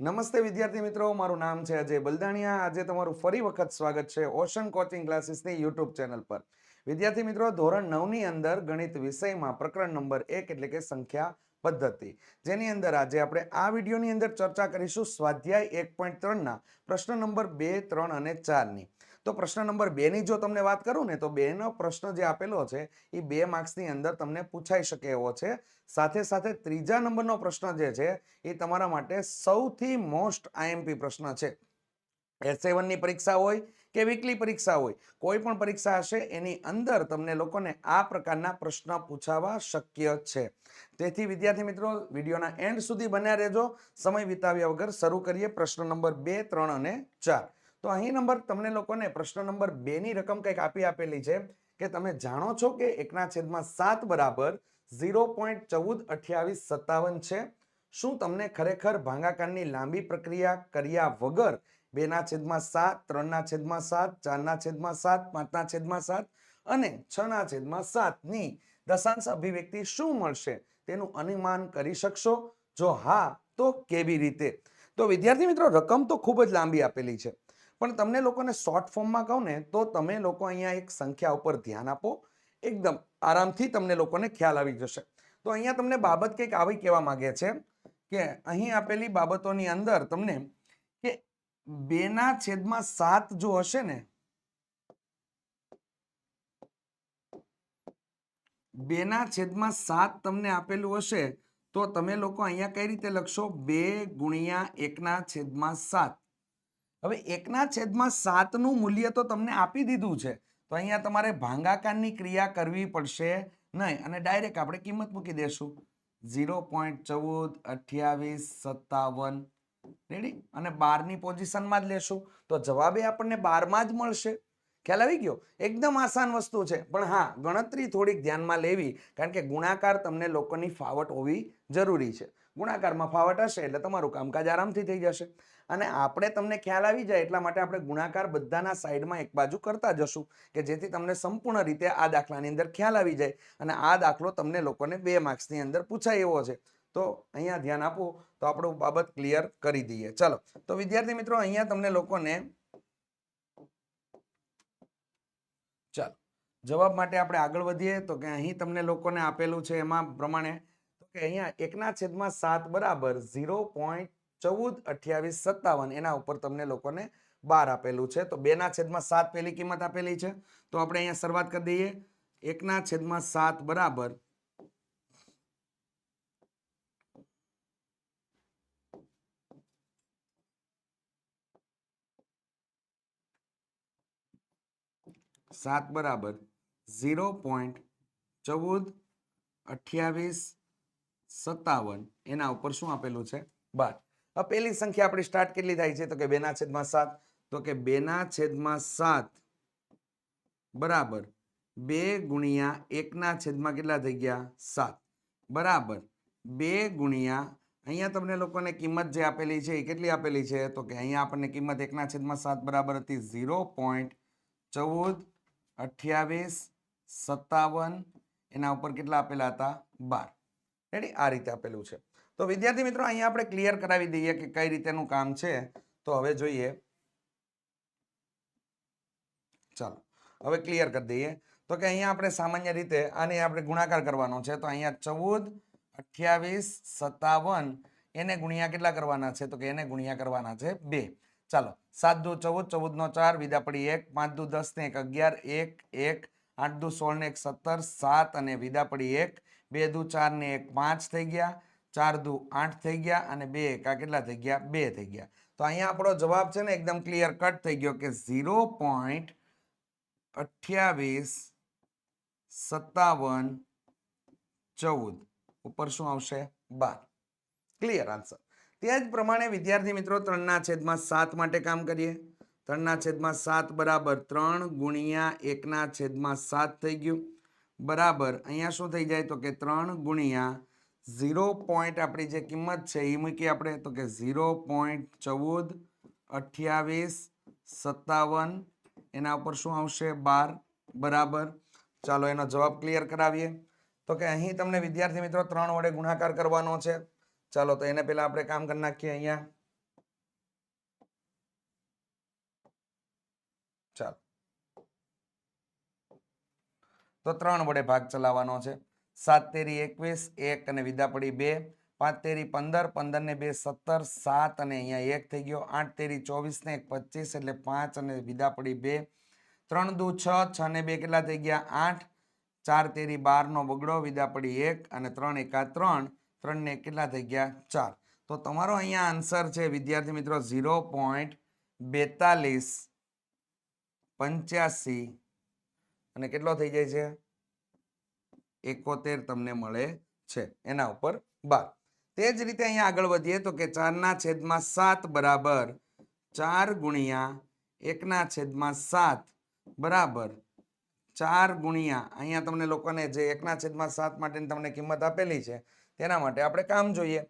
નમસ્તે વિદ્યાર્થી મિત્રો, મારું નામ છે અજય બલદાણિયા. આજે તમારું ફરી વખત સ્વાગત છે ઓશન કોચિંગ ક્લાસીસની યુટ્યુબ ચેનલ પર. વિદ્યાર્થી મિત્રો, ધોરણ નવની અંદર ગણિત વિષયમાં પ્રકરણ નંબર એક એટલે કે સંખ્યા પદ્ધતિ. જેની અંદર આજે આપણે આ વિડીયોની અંદર ચર્ચા કરીશું સ્વાધ્યાય એક પોઈન્ટ ત્રણના પ્રશ્ન નંબર બે, ત્રણ અને ચારની. તો પ્રશ્ન નંબર બેની જો તમને વાત કરું ને, તો બેનો પ્રશ્ન જે આપેલો છે એ બે માર્ક્સની અંદર તમને પૂછાઈ શકે એવો છે. સાથે સાથે ત્રીજા નંબરનો પ્રશ્ન જે છે, એ તમારા માટે સૌથી મોસ્ટ આઈએમપી પ્રશ્ન છે. એસની પરીક્ષા હોય કે વીકલી પરીક્ષા હોય, કોઈ પણ પરીક્ષા હશે, એની અંદર તમને લોકોને આ પ્રકારના પ્રશ્ન પૂછાવા શક્ય છે. તેથી વિદ્યાર્થી મિત્રો, વિડીયોના એન્ડ સુધી બન્યા રહેજો. સમય વિતાવ્યા વગર શરૂ કરીએ પ્રશ્ન નંબર બે, ત્રણ અને ચાર. તો અહીં નંબર તમને લોકોને પ્રશ્ન નંબર બે ની રકમ કંઈક આપી આપેલી છે કે તમે જાણો છો કે એકના છેદમાં સાત બરાબર ઝીરો પોઈન્ટ ચૌદ અઠ્યાવીસ સત્તાવન છે? શું તમને ખરેખર ભાંગાકારની લાંબી પ્રક્રિયા કર્યા વગર બેના છેદમાં સાત, ત્રણના છેદમાં સાત, ચારના છેદમાં સાત, પાંચના છેદમાં સાત અને છના છેદમાં સાતની દશાંશ અભિવ્યક્તિ શું મળશે તેનું અનુમાન કરી શકશો? જો હા, તો કેવી રીતે? તો વિદ્યાર્થી મિત્રો, રકમ તો ખૂબ જ લાંબી આપેલી છે. પણ તમને લોકોને શોર્ટ ફોર્મમાં કહું ને, તો તમે લોકો અહીંયા એક સંખ્યા ઉપર ધ્યાન આપો. એકદમ આરામથી તમને લોકોને ખ્યાલ આવી જશે. તો અહીંયા તમને બાબત કંઈક આવી કહેવા માંગે છે કે અહીં આપેલી બાબતોની અંદર તમને કે બેના છેદમાં સાત જો હશે ને, બેના છેદમાં સાત તમને આપેલું હશે, તો તમે લોકો અહીંયા કઈ રીતે લખશો? બે ગુણ્યા એકના છેદમાં સાત. હવે એકના છેદમાં સાતનું મૂલ્ય તો તમને આપી દીધું છે. તો અહીંયા તમારે ભાંગાકારની ક્રિયા કરવી પડશે નહીં. અને ડાયરેક્ટ આપણે કિંમત મૂકી દેશું. ઝીરો પોઈન્ટ ચૌદ અઠ્યાવીસ સત્તાવન. રેડી અને બારની પોઝિશનમાં જ લેશું. તો જવાબ આપણને બારમાં જ મળશે. ખ્યાલ આવી ગયો? એકદમ આસાન વસ્તુ છે. પણ હા, ગણતરી થોડીક ધ્યાનમાં લેવી, કારણ કે ગુણાકાર તમને લોકોની ફાવટ હોવી જરૂરી છે. ગુણાકારમાં ફાવટ હશે એટલે તમારું કામકાજ આરામથી થઈ જશે. અને આપણે તમને ખ્યાલ આવી જાય એટલા માટે આપણે ગુણાકાર બધાના સાઈડમાં એક બાજુ કરતા જશું, કે જેથી તમને સંપૂર્ણ રીતે આ દાખલાની અંદર ખ્યાલ આવી જાય અને આ દાખલો તમને લોકોને બે માર્ક્સની અંદર પૂછાય એવો છે. તો અહીંયા ધ્યાન આપો, તો આપણું બાબત ક્લિયર કરી દઈએ. ચલો, તો વિદ્યાર્થી મિત્રો, અહીંયા તમને લોકોને ચાલો, જવાબ માટે આપણે આગળ વધીએ, તો કે અહીં તમને લોકોને આપેલું છે એમાં પ્રમાણે, તો કે અહીંયા એકના છેદમાં સાત બરાબર ઝીરો પોઈન્ટ ચૌદ, અઠ્યાવીસ, સત્તાવન એના ઉપર તમને લોકોને બાર આપેલું છે. તો બેના છેદમાં સાત પહેલી કિંમત આપેલી છે. તો આપણે અહીંયા શરૂઆત કરી દઈએ. એકના છેદમાં સાત બરાબર સાત બરાબર ઝીરો પોઈન્ટ ચૌદ, અઠ્યાવીસ, સત્તાવન એના ઉપર શું આપેલું છે? બાર. હવે પહેલી સંખ્યા આપણી સ્ટાર્ટ કેટલી થાય છે? તો કે બેના છેદમાં સાત. તો કે બેના છેદમાં સાત બરાબર. બે ગુણ્યા એકના છેદમાં કેટલા થઈ ગયા? સાત. બરાબર. બે ગુણ્યા, અહીંયા તમને લોકોને કિંમત જે આપેલી છે એ કેટલી આપેલી છે? તો કે અહીંયા આપણને કિંમત એકના છેદમાં સાત બરાબર હતી ઝીરો પોઈન્ટ ચૌદ અઠ્યાવીસ સત્તાવન. એના ઉપર કેટલા આપેલા હતા? બાર. રેડી આ રીતે આપેલું છે. તો વિદ્યાર્થી મિત્રો, અહીંયા આપણે ક્લિયર કરાવી દઈએ કે કઈ રીતેનું કામ છે. તો હવે જોઈએ. ચાલો, હવે ક્લિયર કરી દઈએ. તો કે અહીંયા આપણે સામાન્ય રીતે આને આપણે ગુણાકાર કરવાનો છે. તો અહીંયા ચૌદ, અઠ્યાવીસ, સત્તાવન, એને ગુણ્યા કેટલા કરવાના છે? તો કે એને ગુણ્યા કરવાના છે બે. ચાલો, સાત દુ ચૌદ ચૌદ નો ચાર વિદા પડી એક, પાંચ દુ દસ ને એક અગિયાર, એક એક, આઠ દુ સોળ ને એક સત્તર, સાત અને વિદા પડી એક, બે દુ ચાર ને એક પાંચ થઈ ગયા. ચાર દુ આઠ થઈ ગયા અને બે એકા. કેટલા થઈ ગયા? બે થઈ ગયા. તો અહીંયા આપણો જવાબ છે ને એકદમ ક્લિયર કટ થઈ ગયો કે ઝીરો પોઈન્ટ અઠ્યાવીસ સત્તાવન ચૌદ. ઉપર શું આવશે? બાર. ક્લિયર આન્સર તે જ પ્રમાણે વિદ્યાર્થી મિત્રો ત્રણના છેદમાં સાત માટે કામ કરીએ. ત્રણના છેદમાં સાત બરાબર ત્રણ ગુણ્યા એકના છેદમાં સાત થઈ ગયું. બરાબર. અહીંયા શું થઈ જાય તો કે ત્રણ ગુણ્યા ઝીરો પોઈન્ટ આપણી જે કિંમત છે એ મૂકી આપણે, તો કે ઝીરો પોઈન્ટ ચૌદ, અઠ્યાવીસ, સત્તાવન, એના ઉપર શું આવશે? બાર, બરાબર. ચાલો એનો જવાબ ક્લિયર કરાવીએ. તો કે અહીં તમને વિદ્યાર્થી મિત્રો ત્રણ વડે ગુણાકાર કરવાનો છે. ચાલો, તો એને પહેલાં આપણે કામ કરી નાખીએ અહીંયા. ચાલો. તો ત્રણ વડે ભાગ ચલાવવાનો છે. સાત તેરી એકવીસ, એક અને વિદા પડી બે. પાંચ તેરી પંદર પંદર ને બે સત્તર, સાત અને અહીંયા એક થઈ ગયો. આઠ તેરી ચોવીસ ને એક પચીસ, એટલે પાંચ અને વિદા પડી બે. ત્રણ દુ છ છ ને બે કેટલા થઈ ગયા? આઠ. ચાર તેરી બાર નો બગડો, વિદા પડી એક અને ત્રણ એકા ત્રણ. ત્રણ ને કેટલા થઈ ગયા? ચાર. તો તમારો અહીંયા આન્સર છે, વિદ્યાર્થી મિત્રો, ઝીરો પોઈન્ટ બેતાલીસ, પંચ્યાસી. અને કેટલો થઈ જાય છે? એકોતેર તમને મળે છે. એના ઉપર બાર. તે જ રીતે અહીંયા આગળ વધીએ તો કે ચારના છેદમાં સાત બરાબર ચાર ગુણ્યા એકના છેદમાં સાત બરાબર ચાર ગુણ્યા. અહીંયા તમને લોકોને જે એકના છેદમાં સાત માટેની તમને કિંમત આપેલી છે, તેના માટે આપણે કામ જોઈએ.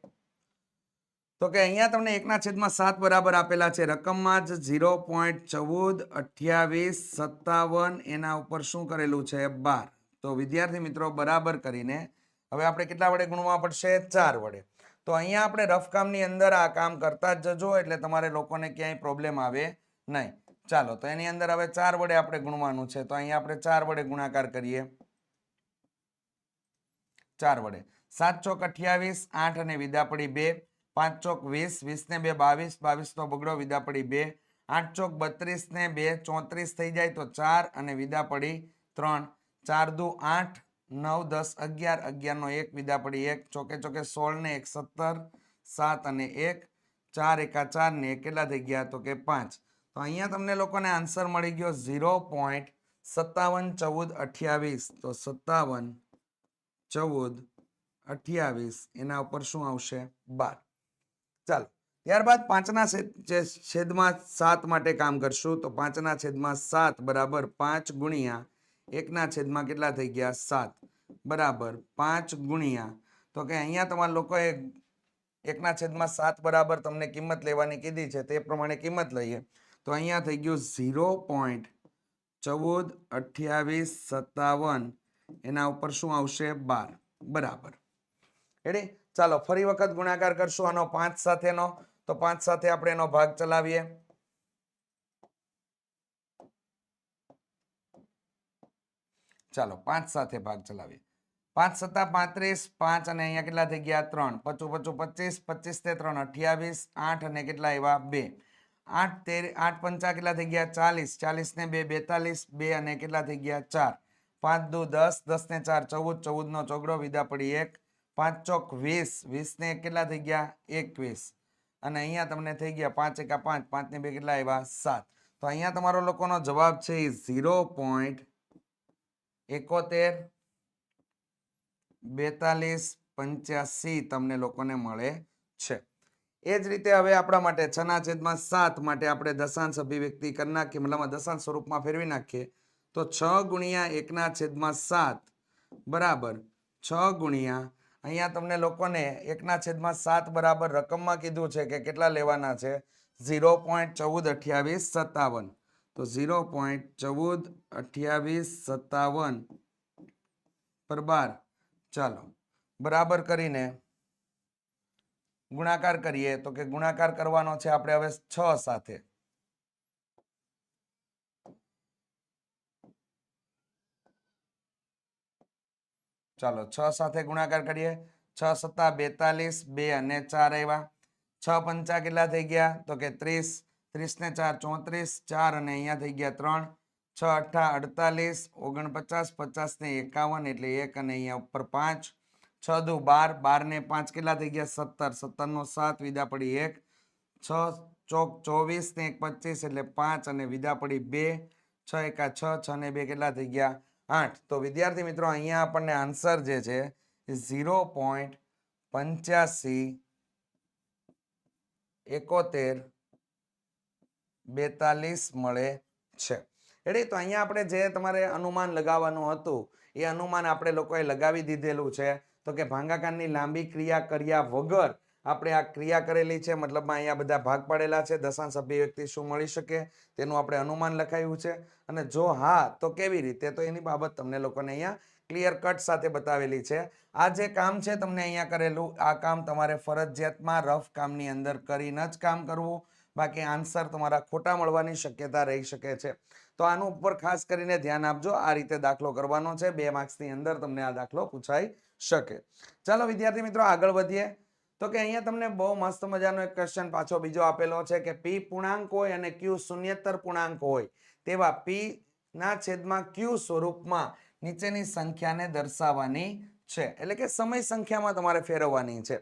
તો કે અહીંયા તમને એકના છેદમાં સાત બરાબર આપેલા છે. રકમમાં જ ઝીરો પોઈન્ટ ચૌદ અઠ્યાવીસ સત્તાવન એના ઉપર શું કરેલું છે? બાર. તો વિદ્યાર્થી મિત્રો બરાબર કરીને હવે આપણે કેટલા વડે ગુણવા પડશે? ચાર વડે. તો અહીંયા આપણે રફકામની અંદર આ કામ કરતા જજો એટલે તમારે લોકોને ક્યાંય પ્રોબ્લેમ આવે નહીં. ચાલો, તો એની અંદર હવે ચાર વડે આપણે ગુણવાનું છે. તો અહીંયા આપણે ચાર વડે ગુણાકાર કરીએ. ચાર વડે. સાત ચોક અઠ્યાવીસ, આઠ અને વિદા પડી બે. પાંચ ચોક વીસ વીસ ને બે, બાવીસ. બાવીસ નો બગડો વિદા પડી બે. આઠ ચોક બત્રીસ ને બે, ચોત્રીસ થઈ જાય તો ચાર અને વિદા પડી ત્રણ. ચાર દુ આઠ, નવ, દસ, અગિયાર અગિયાર નો એક, વિદા પડી એક, ચોકે ચોકે સોળ ને એક, સત્તર, સાત અને એક, ચાર એકા ચાર ને કેટલા થઈ ગયા? તો કે પાંચ. તો અહીંયા તમને લોકોને આન્સર મળી ગયો ઝીરો પોઈન્ટ સત્તાવન ચૌદ અઠ્યાવીસ. તો સત્તાવન ચૌદ અઠ્યાવીસ. એના ઉપર શું આવશે? બાર. ચાલો, ત્યારબાદ પાંચના છેદ છેદમાં સાત માટે કામ કરશું, તો પાંચના છેદમાં સાત બરાબર પાંચ ગુણ્યા એકના છેદમાં કેટલા થઈ ગયા? સાત. બરાબર. પાંચ ગુણ્યા. તો કે અહીંયા તમારા લોકોએ એકના છેદમાં સાત બરાબર તમને કિંમત લેવાની કીધી છે, તે પ્રમાણે કિંમત લઈએ. તો અહીંયા થઈ ગયું ઝીરો પોઈન્ટ ચૌદ અઠ્યાવીસ સત્તાવન. એના ઉપર શું આવશે? બાર. બરાબર. એટલે ચાલો, ફરી વખત ગુણાકાર કરશું આનો પાંચ સાથેનો. તો પાંચ સાથે આપણે એનો ભાગ ચલાવીએ. ચાલો, પાંચ સાથે ભાગ ચલાવીએ. પાંચ સત્તા પાંત્રીસ, પાંચ અને અહીંયા કેટલા થઈ ગયા? ત્રણ. પચું પચું, પચીસ. પચીસ તે ત્રણ, અઠ્યાવીસ. આઠ અને કેટલા આવ્યા? બે. આઠ તેર, આઠ પંચા કેટલા થઈ ગયા? ચાલીસ. ચાલીસ ને બે, બેતાલીસ. બે અને કેટલા થઈ ગયા? ચાર. પાંચ, દુ, દસ. દસ ને ચાર, ચૌદ. ચૌદ નો ચોગડો, વિદા પડી એક. પાંચ ચોક વીસ. વીસ ને કેટલા થઈ ગયા? એકવીસ. અને અહીંયા તમને થઈ ગયા પાંચ એકા પાંચ. પાંચ ને બે કેટલા આવ્યા? સાત. તો અહીંયા તમારો લોકોનો જવાબ છે ઝીરો પોઈન્ટ એકોતેર, બેતાલીસ, પંચ્યાસી તમને લોકોને મળે છે. એ જ રીતે હવે આપણા માટે છના છેદમાં સાત માટે આપણે દશાંશ અભિવ્યક્તિ કરી નાખીએ, મતલબ દશાંશ સ્વરૂપમાં ફેરવી નાખીએ, તો છ ગુણ્યા એકના છેદમાં સાત, બરાબર, છ ગુણ્યા, અહીંયા તમને લોકોને એકના છેદમાં સાત બરાબર રકમમાં કીધું છે કે કેટલા લેવાના છે? ઝીરો પોઈન્ટ ચૌદ અઠ્યાવીસ સત્તાવન. તો ઝીરો પોઈન્ટ ચૌદ અઠ્યાવીસ સત્તાવન પર બાર. ચાલો, બરાબર કરીને ગુણાકાર કરીએ. તો કે ગુણાકાર કરવાનો છે આપણે હવે છ સાથે. ચાલો, છ સાથે ગુણાકાર કરીએ. છ સત્તા બેતાલીસ, બે અને ચાર આવ્યા. છ પંચા કેટલા થઈ ગયા? તો કે ત્રીસ. ત્રીસ ને ચાર, ચોત્રીસ, ચાર અને અહીંયા થઈ ગયા ત્રણ. છ અઠ્ઠા અડતાલીસ, ઓગણપચાસ પચાસ ને એકાવન એટલે એક અને અહીંયા ઉપર પાંચ. છ, દુ, બાર બાર ને પાંચ કેટલા થઈ ગયા? સત્તર. સત્તર નો સાત વિદા પડી એક. છ, ચોક ચોવીસ ને એક, પચીસ એટલે પાંચ અને વિદા પડી બે. છ, એકા, છ છ ને બે કેટલા થઈ ગયા? આઠ. તો વિદ્યાર્થી મિત્રો, અહીંયા આપણને આન્સર જે છે ઝીરો પોઈન્ટ પંચ્યાસી, એકોતેર બેતાલીસ મળે છે. એટલે તો અહીંયા આપણે જે તમારે અનુમાન લગાવવાનું હતું, એ અનુમાન આપણે લોકોએ લગાવી દીધેલું છે. તો કે ભાંગાકારની લાંબી ક્રિયા કર્યા વગર આપણે આ ક્રિયા કરેલી છે. મતલબમાં અહીંયા બધા ભાગ પાડેલા છે. દશાંશ અભિવ્યક્તિ શું મળી શકે, તેનું આપણે અનુમાન લખાયું છે. અને જો હા, તો કેવી રીતે? તો એની બાબત તમને લોકોને અહીંયા ક્લિયર કટ સાથે બતાવેલી છે. આ જે કામ છે, તમને અહીંયા કરેલું, આ કામ તમારે ફરજિયાતમાં રફ કામની અંદર કરીને જ કામ કરવું. બાકી આન્સર તમારા ખોટા મળવાની શક્યતા રહી શકે છે. તો આનું ઉપર ખાસ કરીને ધ્યાન આપજો, આ રીતે દાખલો કરવાનો છે, બે માર્ક્સની અંદર તમને આ દાખલો પૂછાઈ શકે. ચાલો વિદ્યાર્થી મિત્રો આગળ વધીએ. તો કે અહીંયા તમને બહુ મસ્ત મજાનો એક ક્વેશ્ચન પાછો બીજો આપેલો છે કે પી પૂર્ણાંક હોય અને ક્યુ શૂન્યતર પૂર્ણાંક હોય, તેવા પી ના છેદમાં ક્યુ સ્વરૂપમાં નીચેની સંખ્યાને દર્શાવવાની છે. એટલે કે સમય સંખ્યામાં તમારે ફેરવવાની છે.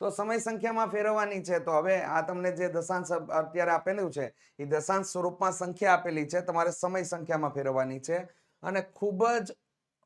તો સમય સંખ્યામાં ફેરવવાની છે. તો હવે આ તમને જે દશાંશ અત્યારે આપેલું છે, એ દશાંશ સ્વરૂપમાં સંખ્યા આપેલી છે. તમારે સમય સંખ્યામાં ફેરવવાની છે. અને ખૂબ જ,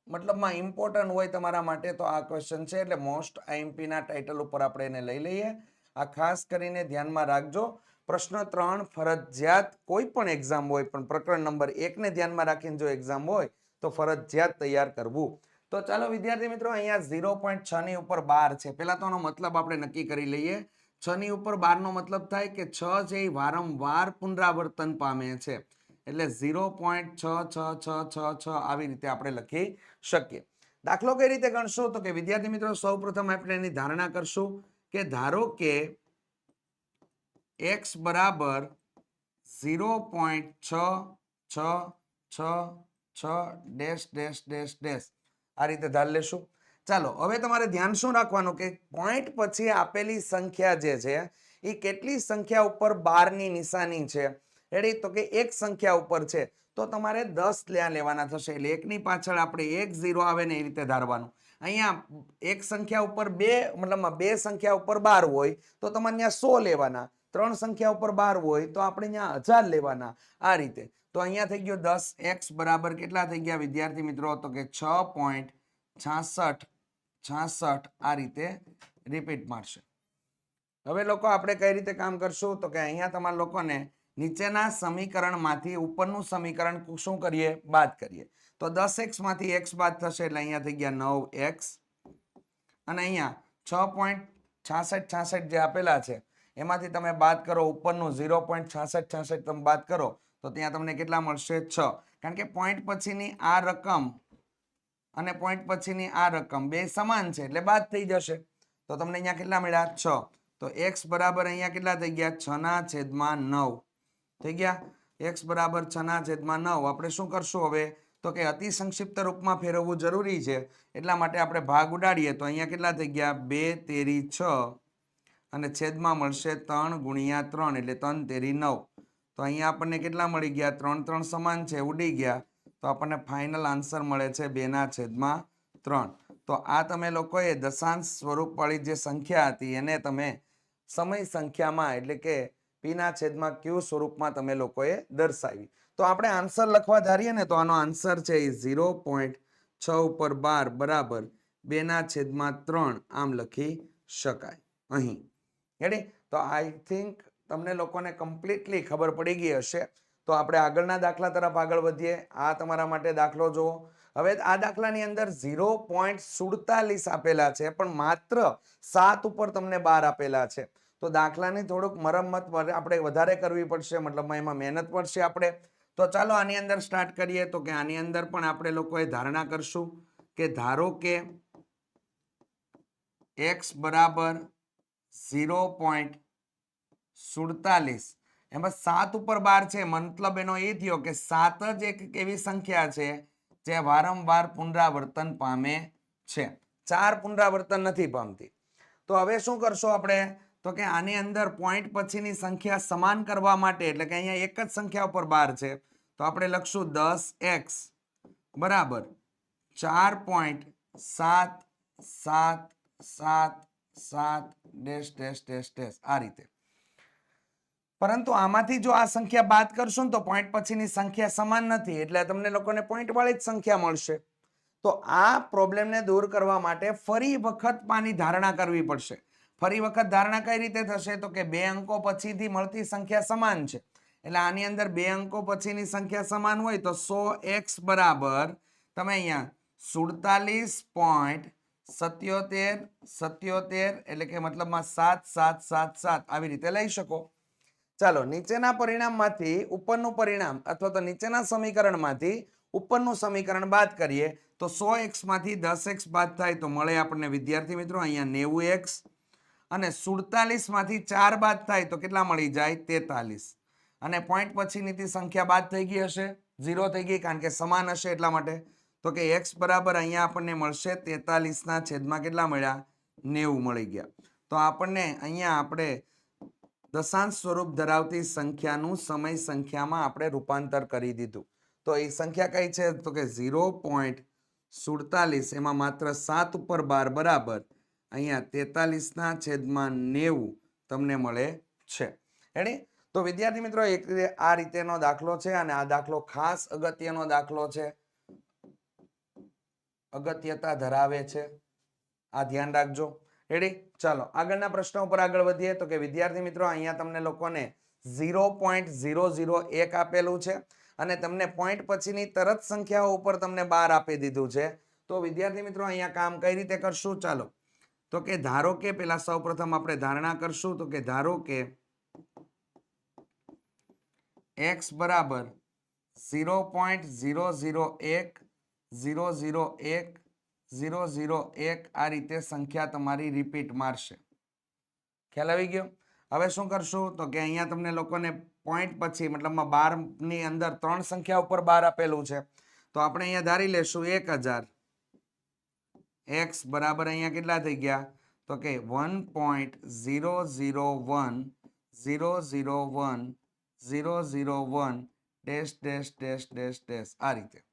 મતલબમાં ઇમ્પોર્ટન્ટ હોય તમારા માટે તો આ ક્વેશ્ચન છે. એટલે મોસ્ટ આઈએમપીના ટાઇટલ ઉપર આપણે એને લઈ લઈએ. આ ખાસ કરીને ધ્યાનમાં રાખજો. પ્રશ્ન ત્રણ, ફરજિયાત કોઈ પણ એક્ઝામ હોય, પણ પ્રકરણ નંબર એકને ધ્યાનમાં રાખીને જો એક્ઝામ હોય, તો ફરજિયાત તૈયાર કરવું. તો ચાલો વિદ્યાર્થી મિત્રો, અહીંયા ઝીરો પોઈન્ટ છ ની ઉપર બાર છે. પેલા તો મતલબ આપણે નક્કી કરી લઈએ. છ ની ઉપર બાર નો મતલબ થાય કે છ છે એ વારંવાર પુનરાવર્તન પામે છે. એટલે ઝીરો પોઈન્ટ છ છ છ છ છ આવી રીતે આપણે લખી શકીએ. દાખલો કઈ રીતે ગણશું? તો કે વિદ્યાર્થી મિત્રો સૌ આપણે એની ધારણા કરશું કે ધારો કે એક્સ બરાબર ઝીરો પોઈન્ટ છ છ છ છ, ડેશ ડેશ ડેશ ડેશ. આ રીતે ધાર લેશું. ચાલો, હવે તમારે ધ્યાન શું રાખવાનું કે પોઈન્ટ પછી આપેલી સંખ્યા જે છે, એ કેટલી સંખ્યા ઉપર બારની નિશાની છે? રેડી તો કે એક સંખ્યા ઉપર છે. તો તમારે દસ ત્યાં લેવાના થશે. એટલે એકની પાછળ આપણે એક ઝીરો આવે ને એ રીતે ધારવાનું. અહીંયા એક સંખ્યા ઉપર બે, મતલબમાં બે સંખ્યા ઉપર બાર હોય, તો તમારે ત્યાં સો લેવાના. ત્રણ સંખ્યા ઉપર બાર હોય તો આપણે અહીંયા હજાર લેવાના આ રીતે. તો અહીંયા થઈ ગયો દસ એક્સ બરાબર કેટલા થઈ ગયા વિદ્યાર્થી મિત્રો? તો કે છ પોઈન્ટ છાસઠ છાસઠ આ રીતે રિપીટ મારશે. હવે લોકો આપણે કઈ રીતે કામ કરશું? તો કે અહીંયા તમારા લોકોને નીચેના સમીકરણમાંથી ઉપરનું સમીકરણ શું કરીએ? બાદ કરીએ. તો દસ એક્સમાંથી એક્સ બાદ થશે એટલે અહીંયા થઈ ગયા નવ એક્સ. અને અહીંયા છ પોઈન્ટ છાસઠ છાસઠ જે આપેલા છે એમાંથી તમે બાદ કરો ઉપરનું ઝીરો પોઈન્ટ છાસઠ છાસઠ તમે બાદ કરો, તો ત્યાં તમને કેટલા મળશે? છ. કારણ કે પોઈન્ટ પછીની આ રકમ અને પોઈન્ટ પછીની આ રકમ બે સમાન છે, એટલે બાદ થઈ જશે. તો તમને અહીંયા કેટલા મળ્યા? છ. તો એક્સ બરાબર અહીંયા કેટલા થઈ ગયા? છ ના છેદમાં નવ. થઈ ગયા? એક્સ બરાબર છ ના છેદમાં નવ. આપણે શું કરશું હવે? તો કે અતિ સંક્ષિપ્ત રૂપમાં ફેરવવું જરૂરી છે. એટલા માટે આપણે ભાગ ઉડાડીએ. તો અહીંયા કેટલા થઈ ગયા? બે, તેરી, છ. અને છેદમાં મળશે ત્રણ ગુણ્યા ત્રણ એટલે ત્રણ તેરી નવ. તો અહીંયા આપણને કેટલા મળી ગયા? ત્રણ ત્રણ સમાન છે, ઉડી ગયા. તો આપણને ફાઇનલ આન્સર મળે છે બેના છેદમાં ત્રણ. તો આ તમે લોકોએ દશાંશ સ્વરૂપવાળી જે સંખ્યા હતી એને તમે સમય સંખ્યામાં એટલે કે પીના છેદમાં ક્યુ સ્વરૂપમાં તમે લોકોએ દર્શાવી. તો આપણે આન્સર લખવા ધારીએ ને તો આનો આન્સર છે એ ઝીરો પોઈન્ટ છ ઉપર બાર બરાબર બેના છેદમાં ત્રણ આમ લખી શકાય. અહીં. રેડી તો આઈ થિંક તમને લોકોને કમ્પ્લીટલી ખબર પડી ગઈ હશે. તો આપણે આગળના દાખલા તરફ આગળ વધીએ. આ તમારા માટે દાખલો જુઓ. હવે આ દાખલાની અંદર ઝીરો પોઈન્ટ સુડતાલીસ આપેલા છે, પણ માત્ર સાત ઉપર તમને બાર આપેલા છે. તો દાખલાની થોડુંક મરમ્મત આપણે વધારે કરવી પડશે મતલબ એમાં મહેનત પડશે આપણે. તો ચાલો આની અંદર સ્ટાર્ટ કરીએ. તો કે આની અંદર પણ આપણે લોકોએ ધારણા કરશું કે ધારો કે એક્સ બરાબર ઝીરો પોઈન્ટ સુડતાલીસ. એમાં સાત ઉપર બાર છે. મતલબ એનો એ થયો કે સાત જ એક એવી સંખ્યા છે? જે વારંવાર પુનરાવર્તન પામે છે. ચાર પુનરાવર્તન નથી પામતી. તો હવે શું કરશો આપણે? તો કે આની અંદર પોઈન્ટ પછીની સંખ્યા સમાન કરવા માટે, એટલે કે અહીંયા એક જ સંખ્યા ઉપર બાર છે. તો આપણે લખશું દસ એક્સ. બરાબર. ચાર પોઈન્ટ સાત સાત સાત સાત, ડેશ ડેશ ડેશ ડેશ. આ રીતે. પરંતુ આમાંથી જો આ સંખ્યા બાદ કરશો ને તો પોઈન્ટ પછીની સંખ્યા સમાન નથી. એટલે તમને લોકોને પોઈન્ટ વાળી જ સંખ્યા મળશે. તો આ પ્રોબ્લેમને દૂર કરવા માટે ફરી વખત પાની ધારણા કરવી પડશે. ફરી વખત ધારણા કઈ રીતે થશે? તો કે બે અંકો પછીથી મળતી સંખ્યા સમાન છે. એટલે આની અંદર બે અંકો પછીની સંખ્યા સમાન હોય તો સો એક્સ બરાબર તમે અહીંયા સુડતાલીસ પોઈન્ટ સત્યોતેર સત્યોતેર એટલે કે મતલબમાં સાત સાત સાત સાત આવી રીતે લઈ શકો. ચાલો, નીચેના પરિણામમાંથી ઉપરનું પરિણામ અથવા તો નીચેના સમીકરણમાંથી ઉપરનું સમીકરણ બાદ કરીએ. તો સો એક્સમાંથી દસ એક્સ બાદ થાય તો મળે આપણને વિદ્યાર્થી મિત્રો અહીંયા નેવું એક્સ અને સુડતાલીસમાંથી ચાર બાદ થાય તો કેટલા મળી જાય? તેતાલીસ. અને પોઈન્ટ પછીની સંખ્યા બાદ થઈ ગઈ હશે. ઝીરો થઈ ગઈ કારણ કે સમાન હશે એટલા માટે. તો કે એક્સ બરાબર અહીંયા આપણને મળશે તેતાલીસના છેદમાં કેટલા મળ્યા? નેવું મળી ગયા. તો આપણને અહીંયા આપણે દશાંશ સ્વરૂપ ધરાવતી સંખ્યાનું સમય સંખ્યામાં આપણે રૂપાંતર કરી દીધું. તો એ સંખ્યા કઈ છે? તો કે ઝીરો પોઈન્ટ સુડતાલીસ, એમાં માત્ર સાત ઉપર બાર બરાબર, અહીંયા તેતાલીસના છેદમાં નેવું તમને મળે છે. એની તો વિદ્યાર્થી મિત્રો, એક આ રીતેનો દાખલો છે અને આ દાખલો ખાસ અગત્યનો દાખલો છે. અગત્યતા ધરાવે છે. આ ધ્યાન રાખજો. રેડી ચાલો, આગળના પ્રશ્ન ઉપર આગળ વધીએ તો કે વિદ્યાર્થી મિત્રો, અહીંયા તમને લોકોને ઝીરો પોઈન્ટ ઝીરો ઝીરો એક આપેલું છે અને તમને પોઈન્ટ પછીની તરત સંખ્યાઓ ઉપર તમને બાર આપી દીધું છે. તો વિદ્યાર્થી મિત્રો, અહીંયા કામ કઈ રીતે કરશું? ચાલો, તો કે ધારો કે પેલા સૌપ્રથમ આપણે ધારણા કરશું. તો કે ધારો કે એક્સ બરાબર ઝીરો પોઈન્ટ ઝીરો ઝીરો એક ઝીરો ઝીરો એક, ઝીરો ઝીરો એક આ રીતે સંખ્યા તમારી રિપીટ મારશે. ખ્યાલ આવી ગયો? હવે શું કરશું? તો કે અહીંયા તમને લોકોને પોઈન્ટ પછી મતલબમાં બારની અંદર ત્રણ સંખ્યા ઉપર બાર આપેલું છે. તો આપણે અહીંયા ધારી લેશું એક હજાર. એક્સ બરાબર અહીંયા કેટલા થઈ ગયા? તો કે one point zero zero one zero zero one zero zero one dash dash dash dash dash આ રીતે.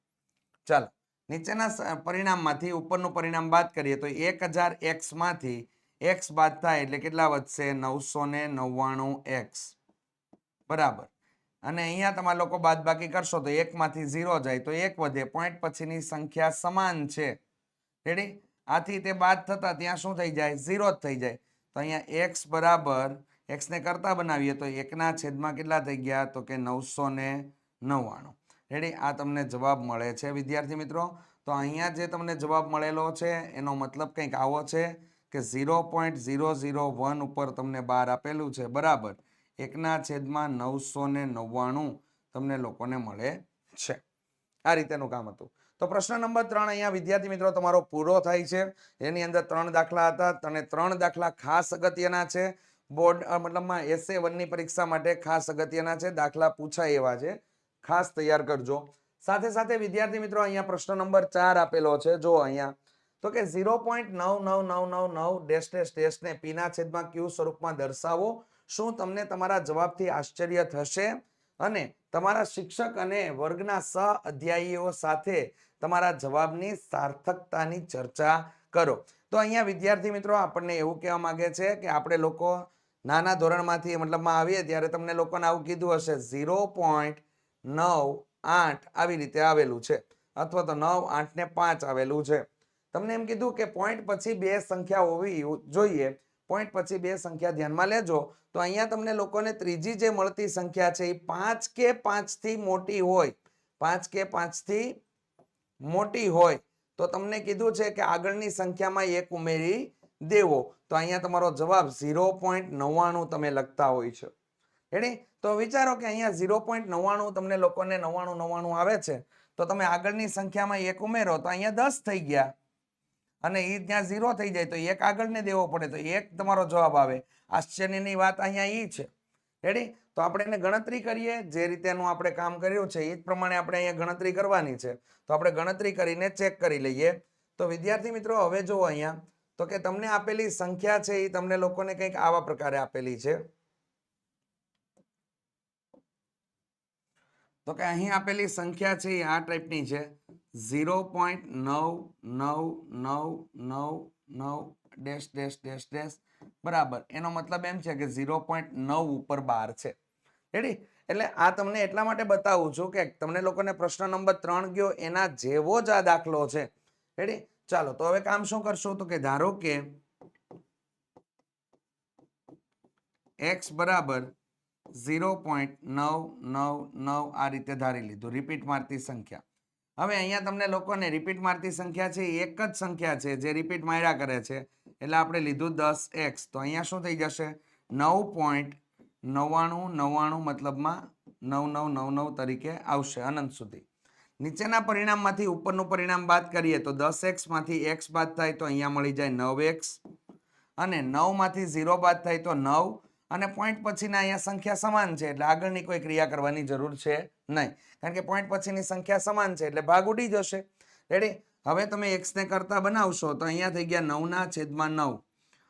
ચાલો. નીચેના પરિણામમાંથી ઉપરનું પરિણામ બાદ કરીએ તો એક હજાર એક્સમાંથી એક્સ બાદ થાય એટલે કેટલા વધશે? નવસો ને નવ્વાણું એક્સ. બરાબર. અને અહીંયા તમારા લોકો બાદ બાકી કરશો તો એકમાંથી ઝીરો જાય તો એક વધે. પોઈન્ટ પછીની સંખ્યા સમાન છે. રેડી? આથી તે બાદ થતાં ત્યાં શું થઈ જાય? ઝીરો જ થઈ જાય. તો અહીંયા એક્સ બરાબર, એક્સને કરતા બનાવીએ તો એકના છેદમાં કેટલા થઈ ગયા? તો કે નવસો ને નવ્વાણું. રેડી? આ તમને જવાબ મળે છે, વિદ્યાર્થી મિત્રો. તો અહીંયા જે તમને જવાબ મળેલો છે, એનો મતલબ કંઈક આવો છે કે zero point zero zero one ઉપર તમને બાર આપેલું છે. બરાબર. એકના છેદમાં નવસો ને નવ્વાણું તમને લોકોને મળે છે. આ રીતેનું કામ હતું. તો પ્રશ્ન નંબર ત્રણ અહીંયા, વિદ્યાર્થી મિત્રો, તમારો પૂરો થાય છે. એની અંદર ત્રણ દાખલા હતા અને ત્રણ દાખલા ખાસ અગત્યના છે. બોર્ડ મતલબમાં એસએ વનની પરીક્ષા માટે ખાસ અગત્યના છે. દાખલા પૂછાય એવા છે. ખાસ તૈયાર કરજો. સાથે સાથે વિદ્યાર્થી મિત્રો, અહીંયા પ્રશ્ન નંબર ચાર આપેલો છે. જો અહીંયા, તો કે ઝીરો પોઈન્ટ નવ નવ નવ નવ નવ ડેશ ડેશ ડેશને પીના છેદમાં ક્યુ સ્વરૂપમાં દર્શાવો. શું તમને તમારા જવાબથી આશ્ચર્ય થશે? અને તમારા શિક્ષક અને વર્ગના સહ અધ્યાયીઓ સાથે તમારા જવાબની સાર્થકતાની ચર્ચા કરો. તો અહીંયા વિદ્યાર્થી મિત્રો, આપણને એવું કહેવા માંગે છે કે આપણે લોકો નાના ધોરણમાંથી મતલબમાં આવીએ ત્યારે તમને લોકોને આવું કીધું હશે. ઝીરો પોઈન્ટ નવ આઠ આવી રીતે આવેલું છે અથવા તો નવ આઠ ને પાંચ આવેલું છે. તમને એમ કીધું કે પોઈન્ટ પછી બે સંખ્યા હોવી જોઈએ. પોઈન્ટ પછી બે સંખ્યા ધ્યાનમાં લેજો. તો અહીંયા તમને લોકોને ત્રીજી જે મળતી સંખ્યા છે એ પાંચ કે પાંચથી મોટી હોય. પાંચ કે પાંચથી મોટી હોય. તો તમને કીધું છે કે આગળની સંખ્યામાં એક ઉમેરી દેવો. તો અહીંયા તમારો જવાબ ઝીરો પોઈન્ટ નવ્વાણું તમે લખતા હોય છે. રેડી તો વિચારો કે અહીંયા ઝીરો પોઈન્ટ નવ્વાણું તમને લોકોને નવ્વાણું નવ્વાણું આવે છે, તો તમે આગળની સંખ્યામાં એક ઉમેરો, તો અહીંયા દસ થઈ ગયા. અને એ ત્યાં ઝીરો થઈ જાય, તો એક આગળને દેવો પડે, તો એક તમારો જવાબ આવે. આશ્ચર્યની વાત અહીંયા એ છે. રેડી તો આપણે એને ગણતરી કરીએ, જે રીતેનું આપણે કામ કર્યું છે એ જ પ્રમાણે આપણે અહીંયા ગણતરી કરવાની છે. તો આપણે ગણતરી કરીને ચેક કરી લઈએ. તો વિદ્યાર્થી મિત્રો, હવે જુઓ અહીંયા, તો કે તમને આપેલી સંખ્યા છે એ તમને લોકોને કંઈક આવા પ્રકારે આપેલી છે. તો કે અહીં આપેલી સંખ્યા છે એ આ ટાઈપની છે. ઝીરો પોઈન્ટ નવ નવ નવ નવ નવ, ડેશ ડેશ ડેશ ડેશ. બરાબર. એનો મતલબ એમ છે કે ઝીરો પોઈન્ટ નવ ઉપર બાર છે. રેડી? એટલે આ તમને એટલા માટે બતાવું છું કે તમને લોકોને પ્રશ્ન નંબર ત્રણ ગયો, એના જેવો જ આ દાખલો છે. રેડી? ચાલો, તો હવે કામ શું કરશું? તો કે ધારો કે એક્સ બરાબર ઝીરો પોઈન્ટ નવ નવ નવ આ રીતે ધારી લીધું. રિપીટ મારતી સંખ્યા. હવે અહીંયા તમને લોકોને રિપીટ મારતી સંખ્યા છે એક જ સંખ્યા છે જે રિપીટ માર્યા કરે છે. એટલે આપણે લીધું દસ એક્સ. તો અહીંયા શું થઈ જશે? નવ પોઈન્ટ નવ્વાણું નવ્વાણું મતલબમાં નવ નવ નવ નવ તરીકે આવશે અનંત સુધી. નીચેના પરિણામમાંથી ઉપરનું પરિણામ બાદ કરીએ તો દસ એક્સમાંથી એક્સ બાદ થાય તો અહીંયા મળી જાય નવ એક્સ. અને નવમાંથી ઝીરો બાદ થાય તો નવ. અને પોઈન્ટ પછીના અહીંયા સંખ્યા સમાન છે એટલે આગળની કોઈ ક્રિયા કરવાની જરૂર છે નહીં. કારણ કે પોઈન્ટ પછીની સંખ્યા સમાન છે એટલે ભાગ ઉડી જશે. રેડી હવે તમે એક્સને કરતા બનાવશો તો અહીંયા થઈ ગયા નવના છેદમાં નવ.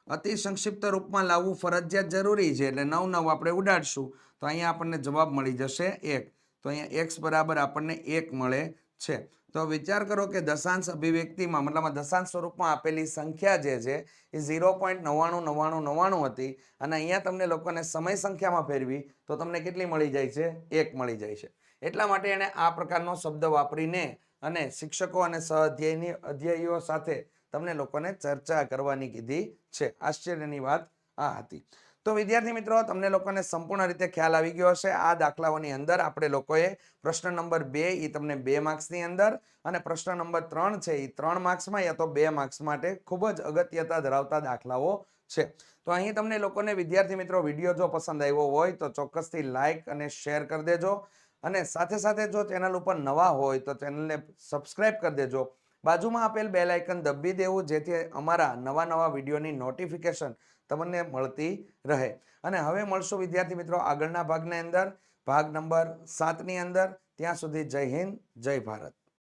અતિ સંક્ષિપ્ત રૂપમાં લાવવું ફરજિયાત જરૂરી છે એટલે નવ નવ આપણે ઉડાડશું. તો અહીંયા આપણને જવાબ મળી જશે એક. તો અહીંયા એક્સ બરાબર આપણને એક મળે છે. તો વિચાર કરો કે દશાંશ અભિવ્યક્તિમાં, મતલબ દશાંશ સ્વરૂપમાં આપેલી સંખ્યા જે છે, એ ઝીરો પોઈન્ટ નવ્વાણું નવ્વાણું નવ્વાણું હતી અને અહીંયા તમને લોકોને સમય સંખ્યામાં ફેરવી તો તમને કેટલી મળી જાય છે? એક મળી જાય છે. એટલા માટે એણે આ પ્રકારનો શબ્દ વાપરીને અને શિક્ષકો અને સહઅધ્યાયની, અધ્યાયીઓ સાથે તમને લોકોને ચર્ચા કરવાની કીધી છે. આશ્ચર્યની વાત આ હતી. તો વિદ્યાર્થી મિત્રો, તમને લોકોને સંપૂર્ણ રીતે ખ્યાલ આવી ગયો હશે. આ દાખલાઓની અંદર આપણે લોકોએ પ્રશ્ન નંબર બે એ તમને બે માર્ક્સની અંદર, અને પ્રશ્ન નંબર ત્રણ છે એ ત્રણ માર્ક્સમાં યા તો બે માર્ક્સ માટે ખૂબ જ અગત્યતા ધરાવતા દાખલાઓ છે. તો અહીં તમને લોકોને વિદ્યાર્થી મિત્રો, વીડિયો જો પસંદ આવ્યો હોય તો ચોક્કસથી લાઇક અને શેર કરી દેજો. અને સાથે સાથે જો ચેનલ ઉપર નવા હોય તો ચેનલને સબસ્ક્રાઇબ કરી દેજો. બાજુમાં આપેલ બેલ આઇકન દબી દેવું, જેથી અમારા નવા નવા વિડીયોની નોટિફિકેશન તમને મળતી રહે. અને હવે મળશું, વિદ્યાર્થી મિત્રો, આગળના ભાગની અંદર. ભાગ નંબર સાતની અંદર. ત્યાં સુધી જય હિન્દ, જય ભારત.